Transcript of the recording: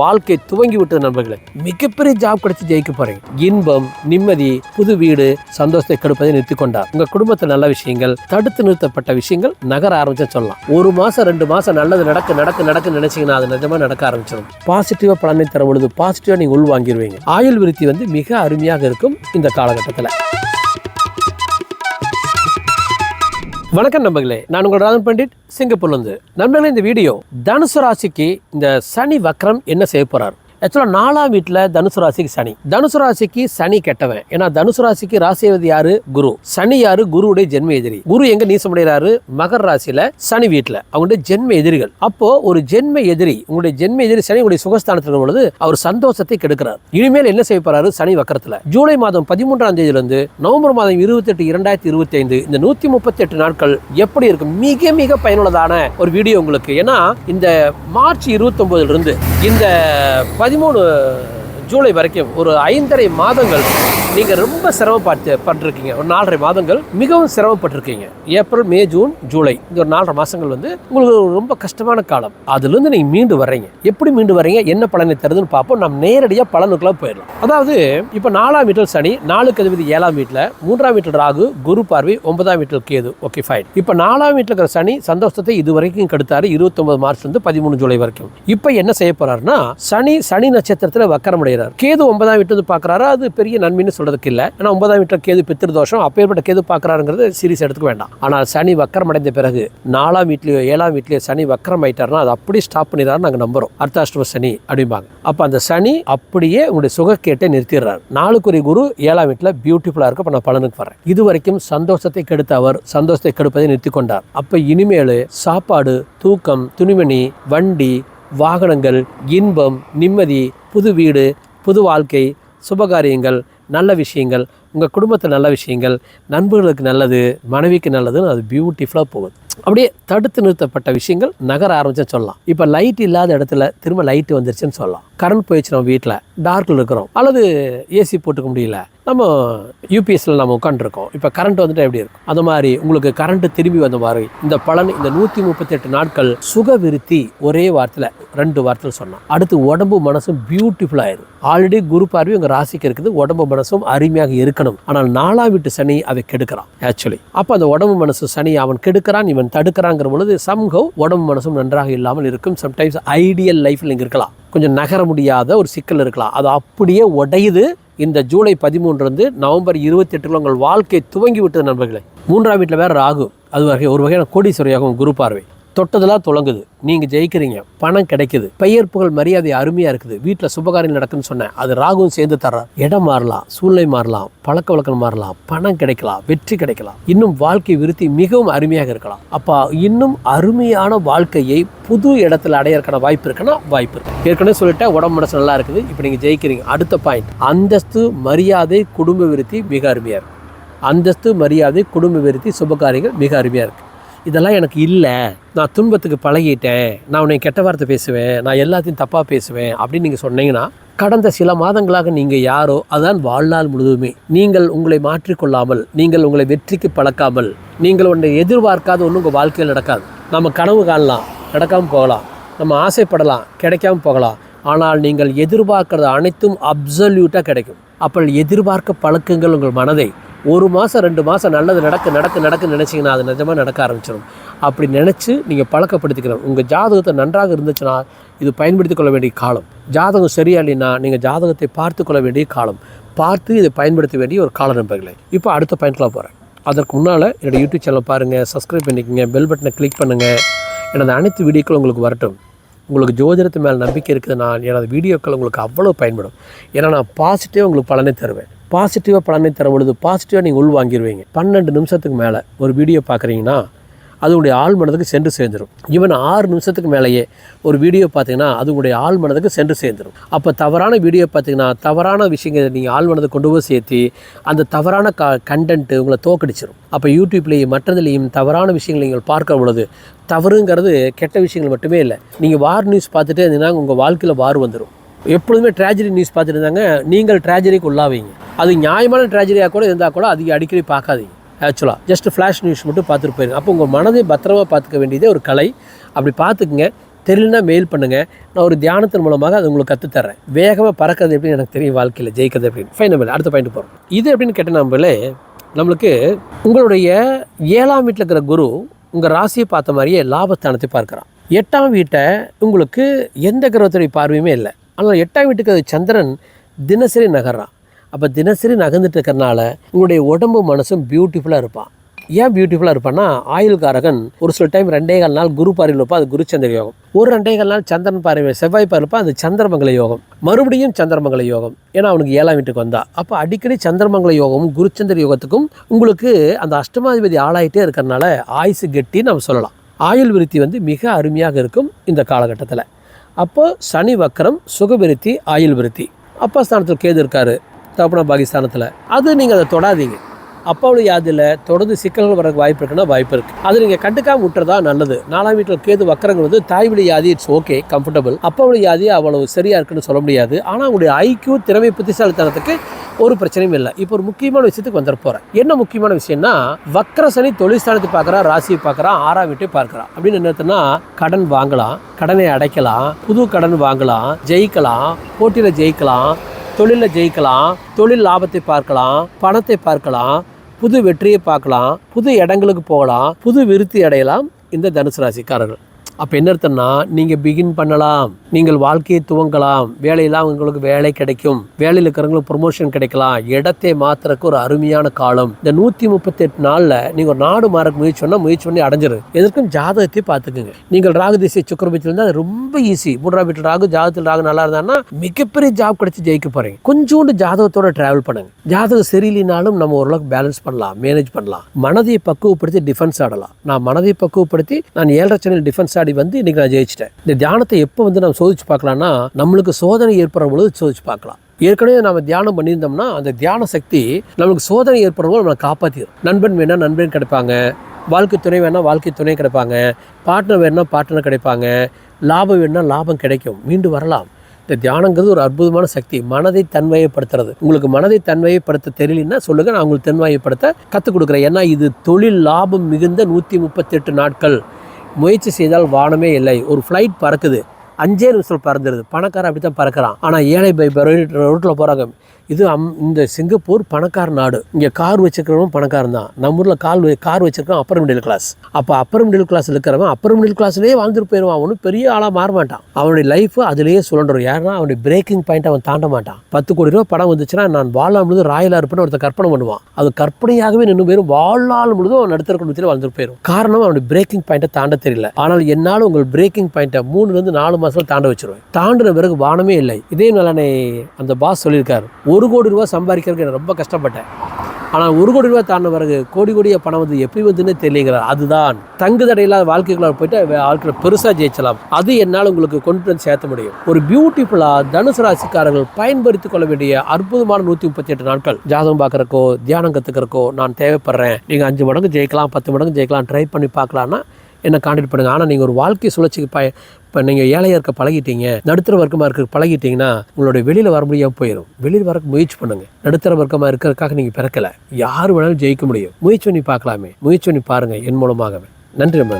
வாழ்க்கை துவங்கி விட்டது நண்பர்களே. மிகப்பெரிய ஜாப் கிடைச்சி ஜெயிக்க போறீங்க. இன்பம் நிம்மதி புது வீடு சந்தோஷத்தை கெடுப்பதை நிறுத்தி கொண்டார். உங்க குடும்பத்தில் நல்ல விஷயங்கள் தடுத்து நிறுத்தப்பட்ட விஷயங்கள் நகர ஆரம்பிச்சு சொல்லலாம். ஒரு மாசம் ரெண்டு மாசம் நல்லது நடக்க நடக்க நடக்க நினைச்சீங்கன்னா அது நிஜமா நடக்க ஆரம்பிச்சிடும் பாசிட்டிவா பலனை தரும் பொழுது பாசிட்டிவா நீங்க உள் வாங்கிடுவீங்க ஆயுள் விருத்தி வந்து மிக அருமையாக இருக்கும் இந்த காலகட்டத்தில். வணக்கம் நண்பர்களே நான் உங்கள் ராதன் பண்டிட் சிங்கப்பூர்லேருந்து நண்பர்களே இந்த வீடியோ தனுசு ராசிக்கு இந்த சனி வக்ரம் என்ன செய்ய போகிறார் ஆக்சுவலாக நாலாம் வீட்டில் தனுசு ராசிக்கு சனி. தனுசு ராசிக்கு சனி கெட்டவன். ஏன்னா தனுசு ராசிக்கு ராசிபதி யாரு? குரு. சனி யாரு? குருவுடைய ஜென்ம எதிரி. குரு எங்க நீசமடைகிறாரு மகர ராசியில சனி வீட்டில் அவங்களுடைய ஜென்ம எதிரிகள். அப்போ ஒரு ஜென்ம எதிரி உங்களுடைய ஜென்ம எதிரி சனி உங்களுடைய சுகஸ்தானத்தில் பொழுது அவர் சந்தோஷத்தை கெடுக்கிறார். இனிமேல் என்ன செய்ய போறாரு? சனி வக்கரத்தில். ஜூலை மாதம் பதிமூன்றாம் தேதியிலிருந்து நவம்பர் மாதம் இருபத்தி எட்டு இரண்டாயிரத்தி இருபத்தி ஐந்து இந்த நூத்தி முப்பத்தி எட்டு நாட்கள் எப்படி இருக்கும்? மிக மிக பயனுள்ளதான ஒரு வீடியோ உங்களுக்கு. ஏன்னா இந்த மார்ச் இருபத்தி இருந்து இந்த பதிமூணு ஜூலை வரைக்கும் ஒரு ஐந்தரை மாதங்கள் நீங்கள் ரொம்ப சிரமப்பட்டு பட்டிருக்கீங்க. ஒரு நாலரை மாதங்கள் மிகவும் சிரமப்பட்டிருக்கீங்க. April May June July. இந்த ஒரு நாலரை மாதங்கள் வந்து உங்களுக்கு ரொம்ப கஷ்டமான காலம். அதுலேருந்து நீங்கள் மீண்டு வர்றீங்க. எப்படி மீண்டு வர்றீங்க? என்ன பலனை தருதுன்னு பார்ப்போம். நம்ம நேரடியாக பலனுக்குலாம் போயிடலாம். அதாவது இப்போ நாலாம் வீட்டில் சனி நாலுக்கு அதிபதி ஏழாம் வீட்டில் மூன்றாம் வீட்டில் ராகு குரு பார்வை ஒன்பதாம் வீட்டில் கேது. ஓகே ஃபைன் இப்போ நாலாம் வீட்டில் இருக்கிற சனி சந்தோஷத்தை இது வரைக்கும் கெடுத்தாரு. இருபத்தொன்பது மார்ச்லேருந்து பதிமூணு ஜூலை வரைக்கும். இப்போ என்ன செய்ய போறாருன்னா சனி சனி நட்சத்திரத்தில் வக்கரம் அடைகிறார். கேது ஒன்பதாம் வீட்டு வந்து பார்க்குறாரு? அது பெரிய நன்மைன்னு சொல்கிறதுக்கு இல்லை ஏன்னா ஒன்பதாம் வீட்டில் கேது பித்திருதோஷம் அப்பேற்பட்ட கேது பார்க்குறாருங்கிறது சீரியஸ் எடுத்துக்க வேண்டாம். ஆனால் சனி வக்கரம் அடைந்த பிறகு நாலாம் வீட்லேயோ ஏழாம் வீட்லேயோ சனி வக்கரம் ஆயிட்டார்னா அது அப்படி ஸ்டாப் பண்ணிடுறாரு நாங்கள் நம்புறோம். அர்த்தாஷ்டம சனி அப்படிம்பாங்க. அப்போ அந்த சனி அப்படியே உங்களுடைய சுகக்கேட்டை நிறுத்திடுறாரு. நாளுக்குரிய குரு ஏழாம் வீட்டில் பியூட்டிஃபுல்லாக இருக்கு. இப்போ நான் பலனுக்கு வரேன் இது வரைக்கும் சந்தோஷத்தை கெடுத்த அவர் சந்தோஷத்தை கெடுப்பதை நிறுத்தி கொண்டார் அப்போ இனிமேல் சாப்பாடு தூக்கம் துணிமணி வண்டி வாகனங்கள் இன்பம் நிம்மதி புது வீடு புது வாழ்க்கை சுபகாரியங்கள் நல்ல விஷயங்கள் உங்கள் குடும்பத்தில் நல்ல விஷயங்கள் நண்பர்களுக்கு நல்லது மனைவிக்கு நல்லதுன்னு அது பியூட்டிஃபுல்லாக போகுது. அப்படியே தடுத்து நிறுத்தப்பட்ட விஷயங்கள் நகர ஆரம்பிச்சுன்னு சொல்லலாம். இப்போ லைட் இல்லாத இடத்துல திரும்ப லைட்டு வந்துருச்சுன்னு சொல்லலாம். கரண்ட் போயிடுச்சு நம்ம வீட்டில் டார்க்கில் இருக்கிறோம். அல்லது ஏசி போட்டுக்க முடியல. நம்ம யூபிஎஸ்ல நம்ம உட்காந்துருக்கோம் இப்போ கரண்ட் வந்துட்டு எப்படி இருக்கும்? அந்த மாதிரி உங்களுக்கு கரண்ட் திரும்பி வந்த மாதிரி இந்த பலன் இந்த நூற்றி முப்பத்தெட்டு நாட்கள் சுக விருத்தி ஒரே வாரத்தில் ரெண்டு வாரத்தில் சொன்னோம் அடுத்து உடம்பு மனசும் பியூட்டிஃபுல்லாயிரும் ஆல்ரெடி குரு பார்வை உங்கள் ராசிக்கு இருக்குது. உடம்பு மனசும் அருமையாக இருக்கணும். ஆனால் நாலாம் வீட்டு சனி அதை கெடுக்கிறான் ஆக்சுவலி அப்போ அந்த உடம்பு மனசு சனி அவன் கெடுக்கிறான் இவன் தடுக்கிறாங்கிற பொழுது சம்ஹவ் உடம்பு மனசும் நன்றாக இல்லாமல் இருக்கும். சம்டைம்ஸ் ஐடியல் லைஃப்பில் இங்கே இருக்கலாம். கொஞ்சம் நகர முடியாத ஒரு சிக்கல் இருக்கலாம். அது அப்படியே உடையுது. இந்த ஜூலை பதிமூன்றுலேருந்து நவம்பர் இருபத்தி எட்டுல உங்கள் வாழ்க்கை துவங்கி விட்டது நண்பர்களே. மூன்றாம் வீட்டில் வேறு ராகு. அது வகை ஒரு வகையான கோடீஸ்வரியாகும் குரு பார்வை. தொட்டதெல்லாம் தொடங்குது நீங்கள் ஜெயிக்கிறீங்க. பணம் கிடைக்குது. பெயர் புகழ் மரியாதை அருமையாக இருக்குது. வீட்டில் சுபகாரியம் நடக்குன்னு சொன்னேன். அது ராகுவும் சேர்ந்து தர்றார். இடம் மாறலாம். சூழ்நிலை மாறலாம். பழக்க வழக்கம் மாறலாம். பணம் கிடைக்கலாம். வெற்றி கிடைக்கலாம். இன்னும் வாழ்க்கை விருத்தி மிகவும் அருமையாக இருக்கலாம். அப்போ இன்னும் அருமையான வாழ்க்கையை புது இடத்துல அடையறக்கான வாய்ப்பு இருக்குன்னா வாய்ப்பு இருக்கு. ஏற்கனவே சொல்லிட்டேன் உடம்பு மனசு நல்லா இருக்குது. இப்போ நீங்கள் ஜெயிக்கிறீங்க. அடுத்த பாயிண்ட் அந்தஸ்து மரியாதை குடும்ப விருத்தி மிக அருமையாக இருக்கும் அந்தஸ்து மரியாதை குடும்ப விருத்தி சுபகாரியங்கள் மிக அருமையாக இருக்குது இதெல்லாம் எனக்கு இல்லை. நான் துன்பத்துக்கு பழகிட்டேன் நான் உன்னை கெட்ட வார்த்தை பேசுவேன் நான் எல்லாத்தையும் தப்பாக பேசுவேன் அப்படின்னு நீங்கள் சொன்னீங்கன்னா கடந்த சில மாதங்களாக நீங்கள் யாரோ அதுதான் வாழ்நாள் முழுவதுமே நீங்கள் உங்களை மாற்றிக்கொள்ளாமல் நீங்கள் உங்களை வெற்றிக்கு பழக்காமல் நீங்கள் உன்னை எதிர்பார்க்காத ஒன்றும் உங்கள் வாழ்க்கையில் நடக்காது. நம்ம கனவு காணலாம் நடக்காமல் போகலாம் நம்ம ஆசைப்படலாம் கிடைக்காம போகலாம். ஆனால் நீங்கள் எதிர்பார்க்கறது அனைத்தும் அப்சல்யூட்டாக கிடைக்கும். அப்போ எதிர்பார்க்க பழக்கங்கள் உங்கள் மனதை ஒரு மாதம் ரெண்டு மாதம் நல்லது நடக்க நடக்க நடக்க நினச்சிங்கன்னா அது நிஜமாக நடக்க ஆரம்பிச்சிடும் அப்படி நினச்சி நீங்கள் பழக்கப்படுத்திக்கணும். உங்கள் ஜாதகத்தை நன்றாக இருந்துச்சுன்னா இது பயன்படுத்தி கொள்ள வேண்டிய காலம். ஜாதகம் சரியா இல்லைன்னா நீங்கள் ஜாதகத்தை பார்த்து கொள்ள வேண்டிய காலம். பார்த்து இதை பயன்படுத்த வேண்டிய ஒரு கால நண்பர்களே. இப்போ அடுத்த பாயிண்ட்லாம் போகிறேன் அதற்கு முன்னால் என்னோடய யூடியூப் சேனல் பாருங்கள் சப்ஸ்கிரைப் பண்ணிக்கோங்க பெல் பட்டனை கிளிக் பண்ணுங்கள் எனது அனைத்து வீடியோக்களும் உங்களுக்கு வரட்டும். உங்களுக்கு ஜோதிடத்து மேலே நம்பிக்கை இருக்குது நான் எனது வீடியோக்கள் உங்களுக்கு அவ்வளோ பயன்படும். ஏன்னா நான் பாசிட்டிவாக உங்களுக்கு பலனை தருவேன். பாசிட்டிவாக பலனை தரும் பொழுது பாசிட்டிவாக நீங்கள் உள்வாங்கிடுவீங்க பன்னெண்டு நிமிஷத்துக்கு மேலே ஒரு வீடியோ பார்க்குறீங்கன்னா அது உங்களுடைய ஆள் மனதுக்கு சென்று சேர்ந்துடும் ஈவன் ஆறு நிமிஷத்துக்கு மேலேயே ஒரு வீடியோ பார்த்தீங்கன்னா அது உங்களுடைய ஆள் மனதுக்கு சென்று சேர்ந்துடும் அப்போ தவறான வீடியோ பார்த்தீங்கன்னா தவறான விஷயங்களை நீங்கள் ஆள் மனதை கொண்டு போய் சேர்த்து அந்த தவறான க கண்டென்ட்டு உங்களை தோக்கடிச்சிடும் அப்போ யூடியூப்லேயும் மற்றதுலேயும் தவறான விஷயங்களை நீங்கள் பார்க்க பொழுது தவறுங்கிறது கெட்ட விஷயங்கள் மட்டுமே இல்லை. நீங்கள் வார் நியூஸ் பார்த்துட்டே இருந்தீங்கன்னா உங்கள் வாழ்க்கையில் வார் வந்துடும் எப்பொழுதுமே ட்ராஜடி நியூஸ் பார்த்துட்டு இருந்தாங்க. நீங்கள் ட்ராஜடிக்கு உள்ளாவீங்க. அது நியாயமான ட்ராஜடியாக கூட இருந்தால் கூட அதிக அடிக்கடி பார்க்காதீங்க. ஆக்சுவலாக ஜஸ்ட் ஃப்ளாஷ் நியூஸ் மட்டும் பார்த்துட்டு போயிருங்க. அப்போ உங்கள் மனதை பத்திரமாக பார்த்துக்க வேண்டியதே ஒரு கலை. அப்படி பார்த்துக்குங்க. தெரியலனா மெயில் பண்ணுங்கள் நான் ஒரு தியானத்தின் மூலமாக அது உங்களுக்கு கற்றுத்தரேன் வேகமாக பறக்கிறது எப்படின்னு எனக்கு தெரியும் வாழ்க்கையில். ஜெயிக்கிறது அப்படின்னு ஃபைன் நம்ம அடுத்த பாயிண்ட் போகிறோம் இது எப்படின்னு கேட்ட நம்மளே நம்மளுக்கு உங்களுடைய ஏழாம் வீட்டில் இருக்கிற குரு உங்கள் ராசியை பார்த்த மாதிரியே லாபஸ்தானத்தை பார்க்குறான். எட்டாம் வீட்டை உங்களுக்கு எந்த கிரகத்துடைய பார்வையுமே இல்லை. ஆனால் எட்டாம் வீட்டுக்கு அது சந்திரன் தினசரி நகர்றான். அப்போ தினசரி நகர்ந்துட்டு இருக்கிறனால உங்களுடைய உடம்பு மனசும் பியூட்டிஃபுல்லாக இருப்பான். ஏன் பியூட்டிஃபுல்லாக இருப்பான்னா ஆயுள் காரகன் ஒரு சில டைம் ரெண்டே கால் நாள் குரு பார்வையில் இருப்பான் அது குரு சந்திர யோகம். ஒரு ரெண்டே கால் நாள் சந்திரன் பார்வை செவ்வாய் பார்ப்பா அது சந்திரமங்கல யோகம். மறுபடியும் சந்திரமங்கல யோகம். ஏன்னா அவனுக்கு ஏழாம் வீட்டுக்கு வந்தா. அப்போ அடிக்கடி சந்திரமங்கல யோகமும் குருச்சந்திர யோகத்துக்கும் உங்களுக்கு அந்த அஷ்டமாதிபதி ஆளாயிட்டே இருக்கிறனால ஆயுசு கெட்டின்னு நம்ம சொல்லலாம். ஆயுள் விருத்தி வந்து மிக அருமையாக இருக்கும் இந்த காலகட்டத்தில். அப்போது சனி வக்கரம் சுகவிருத்தி ஆயுள் விருத்தி. அப்பா ஸ்தானத்தில் கேது இருக்காரு தப்புனா பாகிஸ்தானத்தில் அது நீங்கள் அதை தொடாதீங்க. அப்பாவுடைய யாதில் தொடர்ந்து சிக்கல்கள் வரக்கு வாய்ப்பு இருக்குன்னா வாய்ப்பு இருக்குது அது நீங்கள் கண்டுக்காமல் விட்டுறதா நல்லது. நாலாம் வீட்டில் கேது வக்கரங்கள் வந்து தாய்வழி யாதி இட்ஸ் ஓகே கம்ஃபர்டபுள் அப்பாவுடைய யாதி அவ்வளவு சரியாக இருக்குன்னு சொல்ல முடியாது. ஆனால் உங்களுடைய ஐக்கியூ திறமை புத்திசாலித்தனத்துக்கு ஒரு பிரச்சனையும் இல்லை. இப்போ ஒரு முக்கியமான விஷயத்துக்கு வந்துட போகிறேன் என்ன முக்கியமான விஷயம்னா வக்கரசனி தொழிற்சாலத்தை பார்க்குறா ராசியை பார்க்குறான் ஆறாம் வீட்டை பார்க்குறான் அப்படின்னு என்னத்துனா கடன் வாங்கலாம் கடனை அடைக்கலாம் புது கடன் வாங்கலாம் ஜெயிக்கலாம் போட்டியில் ஜெயிக்கலாம் தொழிலில் ஜெயிக்கலாம் தொழில் லாபத்தை பார்க்கலாம் பணத்தை பார்க்கலாம் புது வெற்றியை பார்க்கலாம் புது இடங்களுக்கு போகலாம் புது விருத்தி அடையலாம் இந்த தனுசு ராசிக்காரர்கள். அப்போ என்ன அர்த்தம்னா நீங்கள் பிகின் பண்ணலாம் நீங்கள் வாழ்க்கையை துவங்கலாம் வேலையெல்லாம் உங்களுக்கு வேலை கிடைக்கும் வேலையில் இருக்கிறவங்களுக்கு ப்ரொமோஷன் கிடைக்கலாம் இடத்தை மாத்துறதுக்கு ஒரு அருமையான காலம். இந்த நூற்றி முப்பத்தெட்டு நாளில் நீங்கள் ஒரு நாடு மாறக்கு முயற்சி பண்ணால் முயற்சி பண்ணி அடைஞ்சிரு. எதற்கும் ஜாதகத்தை பார்த்துக்குங்க. நீங்கள் ராகு திசை சுக்கரபத்தில் இருந்தால் அது ரொம்ப ஈஸி மூன்றாம் வீட்டில் ராகு ஜாதகத்தில் ராகு நல்லா இருந்தான்னா மிகப்பெரிய ஜாப் கிடைச்சி ஜெயிக்க போகிறீங்க கொஞ்சோண்டு ஜாதகத்தோட ட்ராவல் பண்ணுங்க. ஜாதகம் சரியில்லைனாலும் நம்ம ஓரளவுக்கு பேலன்ஸ் பண்ணலாம் மேனேஜ் பண்ணலாம். மனதை பக்குவப்படுத்தி டிஃபென்ஸ் ஆடலாம். நான் மனதை பக்குவப்படுத்தி நான் ஏழரை சேனல் டிஃபென்ஸ் ஆடி வந்து இன்றைக்கி நான் ஜெயிச்சிட்டேன். இந்த தியானத்தை எப்போ வந்து நம்ம சோதிச்சு பார்க்கலான்னா நம்மளுக்கு சோதனை ஏற்படுற பொழுது சோதிச்சு பார்க்கலாம். ஏற்கனவே நம்ம தியானம் பண்ணியிருந்தோம்னா அந்த தியான சக்தி நம்மளுக்கு சோதனை ஏற்படுற போது நம்மளை காப்பாற்றிடும் நண்பன் வேணால் நண்பன் கிடைப்பாங்க. வாழ்க்கை துணை வேணால் வாழ்க்கை துணை கிடைப்பாங்க. பார்ட்னர் வேணால் பார்ட்னர் கிடைப்பாங்க. லாபம் வேணால் லாபம் கிடைக்கும். மீண்டும் வரலாம். இந்த தியானங்கிறது ஒரு அற்புதமான சக்தி. மனதை தன்மையப்படுத்துறது. உங்களுக்கு மனதை தன்மையப்படுத்த தெரியலன்னா சொல்லுங்க. நான் உங்களுக்கு தன்மையப்படுத்த கற்றுக் கொடுக்குறேன். ஏன்னா இது தொழில் லாபம் மிகுந்த நூற்றி முப்பத்தெட்டு நாட்கள். முயற்சி செய்தால் வானமே இல்லை. ஒரு ஃப்ளைட் பறக்குது. அஞ்சே நிமிஷம் பறந்துடுது பணக்காரன் அப்படி தான் பறக்கிறான். ஆனால் ஏழை பை ரோட்டில் போகிறாங்க இது அம் இந்த சிங்கப்பூர் பணக்கார நாடு. இங்கே கார் வச்சுருக்கிறவன் பணக்காரன் தான். நம்ம ஊரில் கால் கார் வச்சுருக்கோம் அப்பர் மிடில் கிளாஸ் அப்போ அப்பர் மிடில் கிளாஸ் இருக்கிறவன் அப்பர் மிடில் கிளாஸ்லேயே வாழ்ந்துட்டு போயிடுவான். அவனும் பெரிய ஆளாக மாற மாட்டான். அவனுடைய லைஃப் அதுலேயே சுழண்டுரும் ஏன்னா அவனுடைய பிரேக்கிங் பாயிண்ட் அவன் தாண்ட மாட்டான். பத்து கோடி ரூபா படம் வந்துச்சுன்னா நான் வாழ்நாள் முழுதும் ராயலாக இருப்பேன்னு ஒருத்தர் கற்பனை பண்ணுவான். அது கற்பனையாகவே நின்று போயிடும் வாழ்நாள் முழுதும் அவன் நடுத்தர குடும்பத்தில் வாழ்ந்துட்டு போயிடும் காரணம் அவனுடைய பிரேக்கிங் பாயிண்ட்டை தாண்ட தெரியல. ஆனால் என்னால் உங்கள் பிரேக்கிங் பாயிண்ட்டை மூணுலேருந்து நாலு மாதம் தாண்ட வச்சிருவேன். தாண்டின பிறகு வானமே இல்லை. இதே நலனை அந்த பாஸ் சொல்லியிருக்காரு. ஒரு கோடி ரூபா சம்பாதிக்கிறதுக்கு ரொம்ப கஷ்டப்பட்டேன். ஆனால் ஒரு கோடி ரூபா தாண்டின பிறகு கோடி கோடியாக பணம் வந்து எப்படி வந்துன்னு தெரியலைங்கிறார் அதுதான். தங்கு தடையில்லாத வாழ்க்கைக்குள்ள போயிட்டு வாழ்க்கையில் பெருசாக ஜெயிச்சலாம். அது என்னால் உங்களுக்கு கொண்டு வந்து சேர்த்த முடியும். ஒரு பியூட்டிஃபுல்லாக தனுசு ராசிக்காரர்கள் பயன்படுத்திக் கொள்ள வேண்டிய அற்புதமான நூற்றி முப்பத்தி எட்டு நாட்கள். ஜாதகம் பார்க்குறக்கோ தியானம் கற்றுக்கிறக்கோ நான் தேவைப்படுறேன். நீங்கள் அஞ்சு மடங்கு ஜெயிக்கலாம் பத்து மடங்கு ஜெயிக்கலாம் ட்ரை பண்ணி பார்க்கலான்னா என்னை காண்டாக்ட் பண்ணுங்கள் ஆனால் நீங்கள் ஒரு வாழ்க்கை சுழற்சிக்கு பய இப்போ நீங்கள் ஏழையாக இருக்க பழகிட்டீங்க நடுத்தர வர்க்கமாக இருக்க பழகிட்டீங்கன்னா உங்களுடைய வெளியில் வர முடியாமல் போயிடும் வெளியில் வரக்கு முயற்சி பண்ணுங்க. நடுத்தர வர்க்கமாக இருக்கிறதுக்காக நீங்கள் பிறக்கலை. யார் வேணாலும் ஜெயிக்க முடியும். முயற்சி பண்ணி பார்க்கலாமே. முயற்சி பண்ணி பாருங்கள் என் மூலமாகவே. நன்றி நம்ம